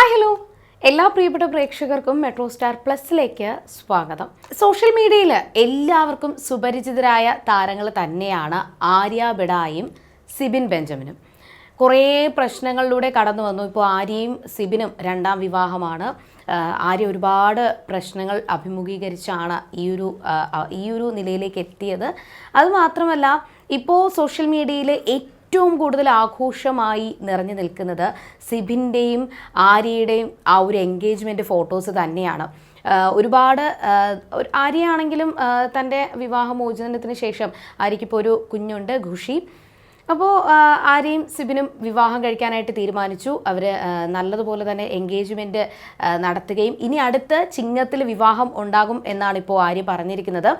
Hi hello എല്ലാ പ്രിയപ്പെട്ട പ്രേക്ഷകർക്കും മെട്രോ സ്റ്റാർ പ്ലസിലേക്ക് സ്വാഗതം. സോഷ്യൽ മീഡിയയിൽ എല്ലാവർക്കും സുപരിചിതരായ താരങ്ങൾ തന്നെയാണ് ആര്യ ബിഡായും സിബിൻ ബെഞ്ചമിനും. കുറേ പ്രശ്നങ്ങളിലൂടെ കടന്നു വന്നു. ഇപ്പോൾ ആര്യയും സിബിനും രണ്ടാം വിവാഹമാണ്. ആര്യ ഒരുപാട് പ്രശ്നങ്ങൾ അഭിമുഖീകരിച്ചാണ് ഈ ഒരു ഈ ഒരു നിലയിലേക്ക് എത്തിയത്. അതുമാത്രമല്ല ഇപ്പോൾ സോഷ്യൽ മീഡിയയിലെ ഏറ്റവും കൂടുതൽ ആഘോഷമായി നിറഞ്ഞു നിൽക്കുന്നത് സിബിന്റെയും ആര്യയുടെയും ആ ഒരു എൻഗേജ്മെന്റ് ഫോട്ടോസ് തന്നെയാണ്. ഒരുപാട് ആര്യയാണെങ്കിലും തന്റെ വിവാഹമോചനത്തിന് ശേഷം ആര്യയ്ക്കിപ്പോൾ ഒരു കുഞ്ഞുണ്ട് ഖുഷി. അപ്പോൾ ആരെയും സിബിനും വിവാഹം കഴിക്കാനായിട്ട് തീരുമാനിച്ചു. അവർ നല്ലതുപോലെ തന്നെ എൻഗേജ്മെന്റ് നടത്തുകയും ഇനി അടുത്ത ചിങ്ങത്തിൽ വിവാഹം ഉണ്ടാകും എന്നാണ് ഇപ്പോൾ ആര്യ പറഞ്ഞിരിക്കുന്നത്.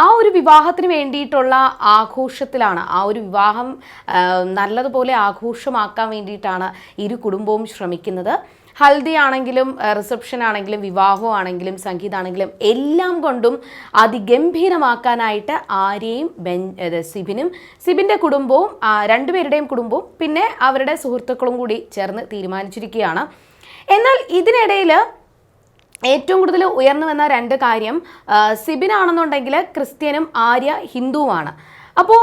ആ ഒരു വിവാഹത്തിന് വേണ്ടിയിട്ടുള്ള ആഘോഷത്തിലാണ് ആ ഒരു വിവാഹം നല്ലതുപോലെ ആഘോഷമാക്കാൻ വേണ്ടിയിട്ടാണ് ഇരു കുടുംബവും ശ്രമിക്കുന്നത്. ഹൽദി ആണെങ്കിലും റിസപ്ഷൻ ആണെങ്കിലും വിവാഹം ആണെങ്കിലും സംഗീതമാണെങ്കിലും എല്ലാം കൊണ്ടും അതിഗംഭീരമാക്കാനായിട്ട് ആര്യയും ബെൻ സിബിനും സിബിന്റെ കുടുംബവും രണ്ടുപേരുടെയും കുടുംബവും പിന്നെ അവരുടെ സുഹൃത്തുക്കളും കൂടി ചേർന്ന് തീരുമാനിച്ചിരിക്കുകയാണ്. എന്നാൽ ഇതിനിടയിൽ ഏറ്റവും കൂടുതൽ ഉയർന്നു വന്ന രണ്ട് കാര്യം സിബിനാണെന്നുണ്ടെങ്കിൽ ക്രിസ്ത്യനും ആര്യ ഹിന്ദുവുമാണ്. അപ്പോൾ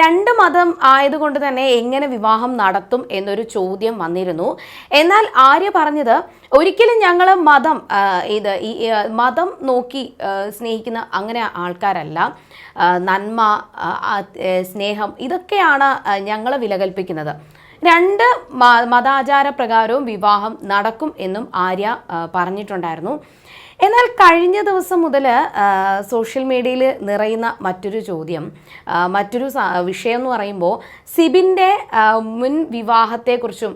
രണ്ട് മതം ആയതുകൊണ്ട് തന്നെ എങ്ങനെ വിവാഹം നടത്തും എന്നൊരു ചോദ്യം വന്നിരുന്നു. എന്നാൽ ആര്യ പറഞ്ഞത് ഒരിക്കലും ഞങ്ങൾ മതം ഇത് ഈ മതം നോക്കി സ്നേഹിക്കുന്ന അങ്ങനെ ആൾക്കാരല്ല. നന്മ സ്നേഹം ഇതൊക്കെയാണ് ഞങ്ങൾ വിലകൽപ്പിക്കുന്നത്. രണ്ട് മതാചാര പ്രകാരവും വിവാഹം നടക്കും എന്നും ആര്യ പറഞ്ഞിട്ടുണ്ടായിരുന്നു. എന്നാൽ കഴിഞ്ഞ ദിവസം മുതൽ സോഷ്യൽ മീഡിയയിൽ നിറയുന്ന മറ്റൊരു ചോദ്യം മറ്റൊരു വിഷയം എന്ന് പറയുമ്പോൾ സിബിന്റെ മുൻ വിവാഹത്തെക്കുറിച്ചും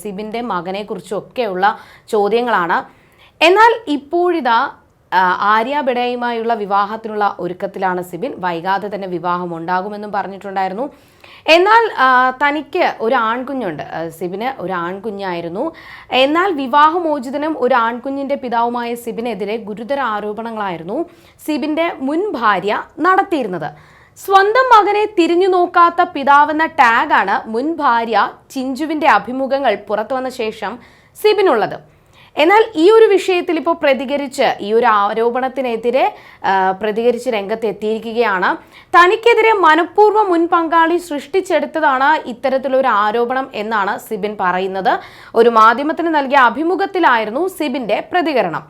സിബിന്റെ മകനെക്കുറിച്ചും ഒക്കെയുള്ള ചോദ്യങ്ങളാണ്. എന്നാൽ ഇപ്പോഴിതാ ആര്യ ബിഡയുമായുള്ള വിവാഹത്തിനുള്ള ഒരുക്കത്തിലാണ് സിബിൻ. വൈകാതെ തന്നെ വിവാഹം ഉണ്ടാകുമെന്നും പറഞ്ഞിട്ടുണ്ടായിരുന്നു. എന്നാൽ തനിക്ക് ഒരു ആൺകുഞ്ഞുണ്ട്. സിബിന് ഒരു ആൺകുഞ്ഞായിരുന്നു. എന്നാൽ വിവാഹമോചിതനും ഒരു ആൺകുഞ്ഞിന്റെ പിതാവുമായ സിബിനെതിരെ ഗുരുതര ആരോപണങ്ങളായിരുന്നു സിബിന്റെ മുൻ ഭാര്യ നടത്തിയിരുന്നത്. സ്വന്തം മകനെ തിരിഞ്ഞു നോക്കാത്ത പിതാവെന്ന ടാഗാണ് മുൻ ഭാര്യ ചിഞ്ചുവിന്റെ അഭിമുഖങ്ങൾ പുറത്തു വന്ന ശേഷം സിബിനുള്ളത്. എന്നാൽ ഈ ഒരു വിഷയത്തിൽ ഇപ്പോൾ പ്രതികരിച്ച് ഈ ഒരു ആരോപണത്തിനെതിരെ പ്രതികരിച്ച് രംഗത്ത് എത്തിയിരിക്കുകയാണ് തനിക്കെതിരെ മനഃപൂർവം മുൻ പങ്കാളി സൃഷ്ടിച്ചെടുത്തതാണ് ഇത്തരത്തിലൊരു ആരോപണം എന്നാണ് സിബിൻ പറയുന്നത്. ഒരു മാധ്യമത്തിന് നൽകിയ അഭിമുഖത്തിലായിരുന്നു സിബിന്റെ പ്രതികരണം.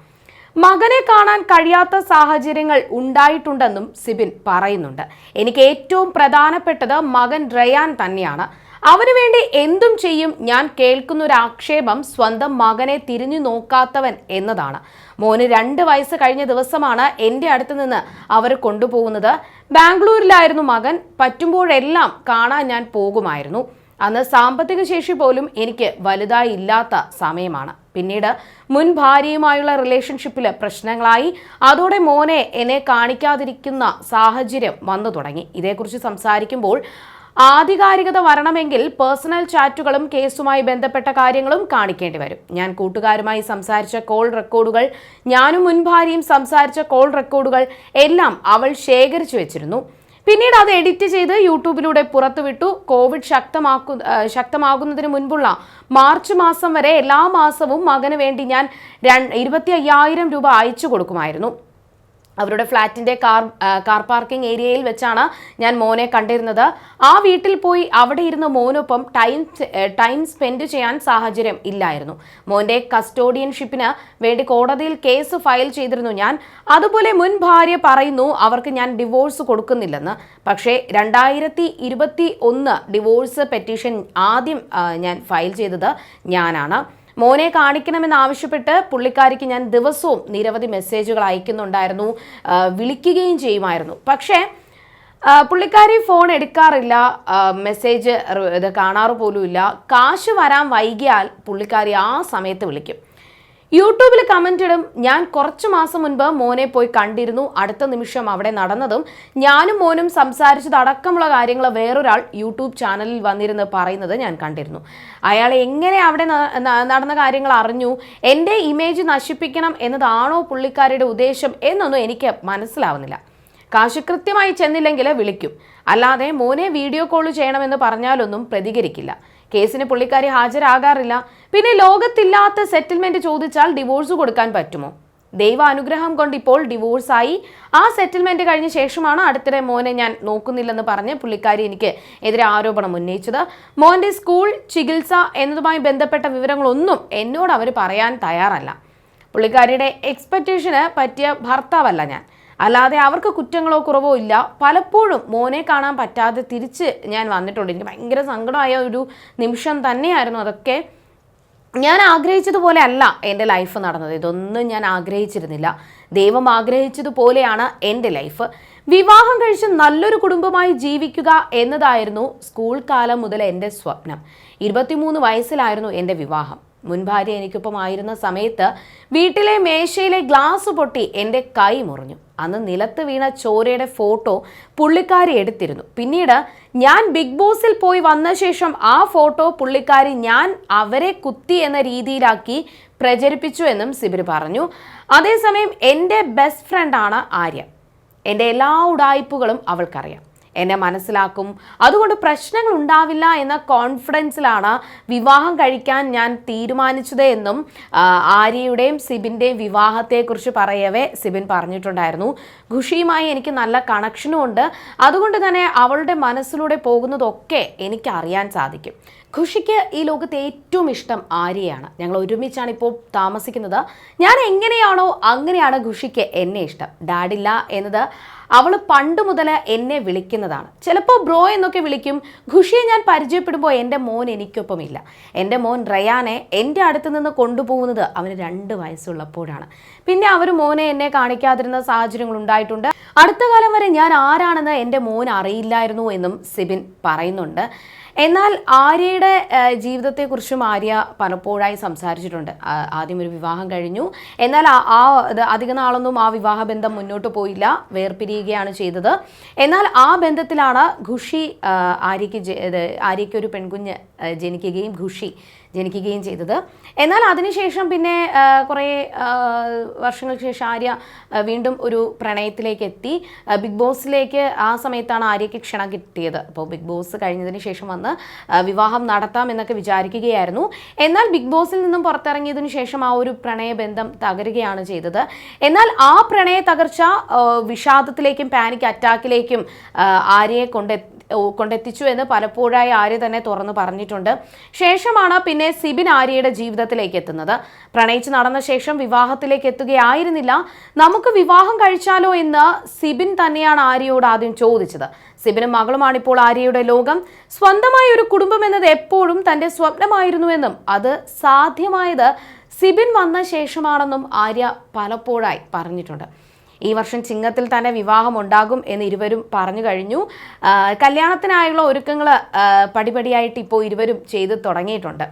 മകനെ കാണാൻ കഴിയാത്ത സാഹചര്യങ്ങൾ ഉണ്ടായിട്ടുണ്ടെന്നും സിബിൻ പറയുന്നുണ്ട്. എനിക്ക് ഏറ്റവും പ്രധാനപ്പെട്ടത് മകൻ റയാൻ തന്നെയാണ്. അവന് വേണ്ടി എന്തും ചെയ്യും ഞാൻ കേൾക്കുന്ന ഒരു ആക്ഷേപം സ്വന്തം മകനെ തിരിഞ്ഞു നോക്കാത്തവൻ എന്നതാണ്. മോന് രണ്ട് വയസ്സ് കഴിഞ്ഞ ദിവസമാണ് എന്റെ അടുത്ത് നിന്ന് അവർ കൊണ്ടുപോകുന്നത്. ബാംഗ്ലൂരിലായിരുന്നു മകൻ. പറ്റുമ്പോഴെല്ലാം കാണാൻ ഞാൻ പോകുമായിരുന്നു. അന്ന് സാമ്പത്തിക ശേഷി പോലും എനിക്ക് വലുതായി ഇല്ലാത്ത സമയമാണ്. പിന്നീട് മുൻ ഭാര്യയുമായുള്ള റിലേഷൻഷിപ്പിൽ പ്രശ്നങ്ങളായി. അതോടെ മോനെ എന്നെ കാണിക്കാതിരിക്കുന്ന സാഹചര്യം വന്നു തുടങ്ങി. ഇതേക്കുറിച്ച് സംസാരിക്കുമ്പോൾ ആധികാരികത വരണമെങ്കിൽ പേഴ്സണൽ ചാറ്റുകളും കേസുമായി ബന്ധപ്പെട്ട കാര്യങ്ങളും കാണിക്കേണ്ടി വരും. ഞാൻ കൂട്ടുകാരുമായി സംസാരിച്ച കോൾ റെക്കോർഡുകൾ ഞാനും മുൻ ഭാര്യയും സംസാരിച്ച കോൾ റെക്കോർഡുകൾ എല്ലാം അവൾ ശേഖരിച്ചു വെച്ചിരുന്നു. പിന്നീട് അത് എഡിറ്റ് ചെയ്ത് യൂട്യൂബിലൂടെ പുറത്തുവിട്ടു. കോവിഡ് ശക്തമാക്കു ശക്തമാകുന്നതിന് മുൻപുള്ള മാർച്ച് മാസം വരെ എല്ലാ മാസവും മകന് വേണ്ടി ഞാൻ ഇരുപത്തി അയ്യായിരം രൂപ അയച്ചു കൊടുക്കുമായിരുന്നു. അവരുടെ ഫ്ലാറ്റിന്റെ കാർ കാർ പാർക്കിംഗ് ഏരിയയിൽ വെച്ചാണ് ഞാൻ മോനെ കണ്ടിരുന്നത്. ആ വീട്ടിൽ പോയി അവിടെ ഇരുന്ന് മോനൊപ്പം ടൈം ടൈം സ്പെൻഡ് ചെയ്യാൻ സാഹചര്യം ഇല്ലായിരുന്നു. മോന്റെ കസ്റ്റോഡിയൻഷിപ്പിന് വേണ്ടി കോടതിയിൽ കേസ് ഫയൽ ചെയ്തിരുന്നു ഞാൻ. അതുപോലെ മുൻ ഭാര്യ പറയുന്നു അവർക്ക് ഞാൻ ഡിവോഴ്സ് കൊടുക്കുന്നില്ലെന്ന്. പക്ഷേ രണ്ടായിരത്തി ഇരുപത്തി ഒന്ന് ഡിവോഴ്സ് പെറ്റീഷൻ ആദ്യം ഞാൻ ഫയൽ ചെയ്തത് ഞാനാണ്. മോനെ കാണിക്കണമെന്ന് ആവശ്യപ്പെട്ട് പുള്ളിക്കാരിക്ക് ഞാൻ ദിവസവും നിരവധി മെസ്സേജുകൾ അയക്കുന്നുണ്ടായിരുന്നു. വിളിക്കുകയും ചെയ്യുമായിരുന്നു. പക്ഷേ പുള്ളിക്കാരി ഫോൺ എടുക്കാറില്ല. മെസ്സേജ് ഇത് കാണാറ് പോലുമില്ല. കാശ് വരാൻ വൈകിയാൽ പുള്ളിക്കാരി ആ സമയത്ത് വിളിക്കും. യൂട്യൂബിൽ കമന്റ് ഇടും. ഞാൻ കുറച്ച് മാസം മുൻപ് മോനെ പോയി കണ്ടിരുന്നു. അടുത്ത നിമിഷം അവിടെ നടന്നതും ഞാനും മോനും സംസാരിച്ചതടക്കമുള്ള കാര്യങ്ങൾ വേറൊരാൾ യൂട്യൂബ് ചാനലിൽ വന്നിരുന്ന് പറയുന്നത് ഞാൻ കണ്ടിരുന്നു. അയാൾ എങ്ങനെ അവിടെ നടന്ന കാര്യങ്ങൾ അറിഞ്ഞു? എന്റെ ഇമേജ് നശിപ്പിക്കണം എന്നതാണോ പുള്ളിക്കാരുടെ ഉദ്ദേശം എന്നൊന്നും എനിക്ക് മനസ്സിലാവുന്നില്ല. കാശ് കൃത്യമായി ചെന്നില്ലെങ്കിൽ വിളിക്കും. അല്ലാതെ മോനെ വീഡിയോ കോൾ ചെയ്യണമെന്ന് പറഞ്ഞാലൊന്നും പ്രതികരിക്കില്ല. കേസിന് പുള്ളിക്കാരി ഹാജരാകാറില്ല. പിന്നെ ലോകത്തില്ലാത്ത സെറ്റിൽമെന്റ് ചോദിച്ചാൽ ഡിവോഴ്സ് കൊടുക്കാൻ പറ്റുമോ? ദൈവ അനുഗ്രഹം കൊണ്ട് ഇപ്പോൾ ഡിവോഴ്സായി ആ സെറ്റിൽമെന്റ് കഴിഞ്ഞ ശേഷമാണ് അടുത്തിടെ മോനെ ഞാൻ നോക്കുന്നില്ലെന്ന് പറഞ്ഞ് പുള്ളിക്കാരി എനിക്ക് എതിരെ ആരോപണം ഉന്നയിച്ചത്. മോന്റെ സ്കൂൾ ചികിത്സ എന്നതുമായി ബന്ധപ്പെട്ട വിവരങ്ങളൊന്നും എന്നോട് അവർ പറയാൻ തയ്യാറല്ല. പുള്ളിക്കാരിയുടെ എക്സ്പെക്റ്റേഷന് പറ്റിയ ഭർത്താവല്ല ഞാൻ. അല്ലാതെ അവർക്ക് കുറ്റങ്ങളോ കുറവോ ഇല്ല. പലപ്പോഴും മോനെ കാണാൻ പറ്റാതെ തിരിച്ച് ഞാൻ വന്നിട്ടുണ്ട്. എനിക്ക് ഭയങ്കര സങ്കടമായ ഒരു നിമിഷം തന്നെയായിരുന്നു അതൊക്കെ. ഞാൻ ആഗ്രഹിച്ചതുപോലെ അല്ല എന്റെ ലൈഫ് നടന്നത്. ഇതൊന്നും ഞാൻ ആഗ്രഹിച്ചിരുന്നില്ല. ദൈവം ആഗ്രഹിച്ചതുപോലെയാണ് എന്റെ ലൈഫ് വിവാഹം കഴിച്ച് നല്ലൊരു കുടുംബമായി ജീവിക്കുക എന്നതായിരുന്നു സ്കൂൾ കാലം മുതൽ എന്റെ സ്വപ്നം. ഇരുപത്തിമൂന്ന് വയസ്സിലായിരുന്നു എന്റെ വിവാഹം. മുൻ ഭാര്യ എനിക്കൊപ്പം ആയിരുന്ന സമയത്ത് വീട്ടിലെ മേശയിലെ ഗ്ലാസ് പൊട്ടി എന്റെ കൈ മുറിഞ്ഞു. അന്ന് നിലത്ത് വീണ ചോരയുടെ ഫോട്ടോ പുള്ളിക്കാരി എടുത്തിരുന്നു. പിന്നീട് ഞാൻ ബിഗ് ബോസിൽ പോയി വന്ന ശേഷം ആ ഫോട്ടോ പുള്ളിക്കാരി ഞാൻ അവരെ കുത്തി എന്ന രീതിയിലാക്കി പ്രചരിപ്പിച്ചു എന്നും സിബിർ പറഞ്ഞു. അതേസമയം എന്റെ ബെസ്റ്റ് ഫ്രണ്ടാണ് ആര്യ. എന്റെ എല്ലാ ഉടായ്പകളും അവൾക്കറിയാം. എന്നെ മനസ്സിലാക്കും. അതുകൊണ്ട് പ്രശ്നങ്ങൾ ഉണ്ടാവില്ല എന്ന കോൺഫിഡൻസിലാണ് വിവാഹം കഴിക്കാൻ ഞാൻ തീരുമാനിച്ചത് എന്നും ആര്യയുടെയും സിബിന്റെയും വിവാഹത്തെക്കുറിച്ച് പറയവേ സിബിൻ പറഞ്ഞിട്ടുണ്ടായിരുന്നു. ഖുഷിയുമായി എനിക്ക് നല്ല കണക്ഷനും ഉണ്ട്. അതുകൊണ്ട് തന്നെ അവളുടെ മനസ്സിലൂടെ പോകുന്നതൊക്കെ എനിക്കറിയാൻ സാധിക്കും. ഖുഷിക്ക് ഈ ലോകത്ത് ഏറ്റവും ഇഷ്ടം ആര്യയാണ്. ഞങ്ങൾ ഒരുമിച്ചാണ് ഇപ്പോൾ താമസിക്കുന്നത്. ഞാൻ എങ്ങനെയാണോ അങ്ങനെയാണ് ഖുഷിക്ക് എന്നെ ഇഷ്ടം. ഡാഡില്ല എന്നത് അവൾ പണ്ട് മുതൽ എന്നെ വിളിക്കുന്നതാണ്. ചിലപ്പോൾ ബ്രോ എന്നൊക്കെ വിളിക്കും. ഖുഷിയെ ഞാൻ പരിചയപ്പെടുമ്പോൾ എന്റെ മോൻ എനിക്കൊപ്പമില്ല. എന്റെ മോൻ റയാനെ എന്റെ അടുത്ത് നിന്ന് കൊണ്ടുപോകുന്നത് അവന് രണ്ട് വയസ്സുള്ളപ്പോഴാണ്. പിന്നെ അവർ മോനെ എന്നെ കാണിക്കാതിരുന്ന സാഹചര്യങ്ങൾ ഉണ്ടായിട്ടുണ്ട്. അടുത്ത കാലം വരെ ഞാൻ ആരാണെന്ന് എന്റെ മോൻ അറിയില്ലായിരുന്നു എന്നും സിബിൻ പറയുന്നുണ്ട്. എന്നാൽ ആര്യയുടെ ജീവിതത്തെക്കുറിച്ചും ആര്യ പലപ്പോഴായി സംസാരിച്ചിട്ടുണ്ട്. ആദ്യം ഒരു വിവാഹം കഴിഞ്ഞു. എന്നാൽ ആ- അധിക നാളൊന്നും ആ വിവാഹ ബന്ധം മുന്നോട്ട് പോയില്ല. വേർപിരിയുകയാണ് ചെയ്തത്. എന്നാൽ ആ ബന്ധത്തിലാണ് ഖുഷി ആര്യയ്ക്ക് ആര്യയ്ക്ക് ഒരു പെൺകുഞ്ഞ് ജനിക്കുകയും ഖുഷി ജനിക്കുകയും ചെയ്തത്. എന്നാൽ അതിനുശേഷം പിന്നെ കുറേ വർഷങ്ങൾക്ക് ശേഷം ആര്യ വീണ്ടും ഒരു പ്രണയത്തിലേക്ക് എത്തി. ബിഗ് ബോസിലേക്ക് ആ സമയത്താണ് ആര്യയ്ക്ക് ക്ഷണം കിട്ടിയത്. അപ്പോൾ ബിഗ് ബോസ് കഴിഞ്ഞതിന് ശേഷം വന്ന് വിവാഹം നടത്താം എന്നൊക്കെ വിചാരിക്കുകയായിരുന്നു. എന്നാൽ ബിഗ് ബോസിൽ നിന്നും പുറത്തിറങ്ങിയതിന് ശേഷം ആ ഒരു പ്രണയബന്ധം തകരുകയാണ് ചെയ്തത്. എന്നാൽ ആ പ്രണയ തകർച്ച വിഷാദത്തിലേക്കും പാനിക് അറ്റാക്കിലേക്കും ആര്യയെ കൊണ്ടെ ഓ, കൊണ്ടെത്തിച്ചു എന്ന് പലപ്പോഴായി ആര്യ തന്നെ തുറന്നു പറഞ്ഞിട്ടുണ്ട്. ശേഷമാണ് പിന്നെ സിബിൻ ആര്യയുടെ ജീവിതത്തിലേക്ക് എത്തുന്നത്. പ്രണയിച്ച് നടന്ന ശേഷം വിവാഹത്തിലേക്ക് എത്തുകയായിരുന്നില്ല. നമുക്ക് വിവാഹം കഴിച്ചാലോ എന്ന് സിബിൻ തന്നെയാണ് ആര്യയോട് ആദ്യം ചോദിച്ചത്. സിബിനും മകളുമാണ് ഇപ്പോൾ ആര്യയുടെ ലോകം. സ്വന്തമായ ഒരു കുടുംബം എന്നത് എപ്പോഴും തന്റെ സ്വപ്നമായിരുന്നുവെന്നും അത് സാധ്യമായത് സിബിൻ വന്ന ശേഷമാണെന്നും ആര്യ പലപ്പോഴായി പറഞ്ഞിട്ടുണ്ട്. ഈ വർഷം ചിങ്ങത്തിൽ തന്നെ വിവാഹം ഉണ്ടാകും എന്ന് ഇരുവരും പറഞ്ഞു കഴിഞ്ഞു. കല്യാണത്തിനായുള്ള ഒരുക്കങ്ങൾ പടിപടിയായിട്ട് ഇപ്പോൾ ഇരുവരും ചെയ്ത് തുടങ്ങിയിട്ടുണ്ട്.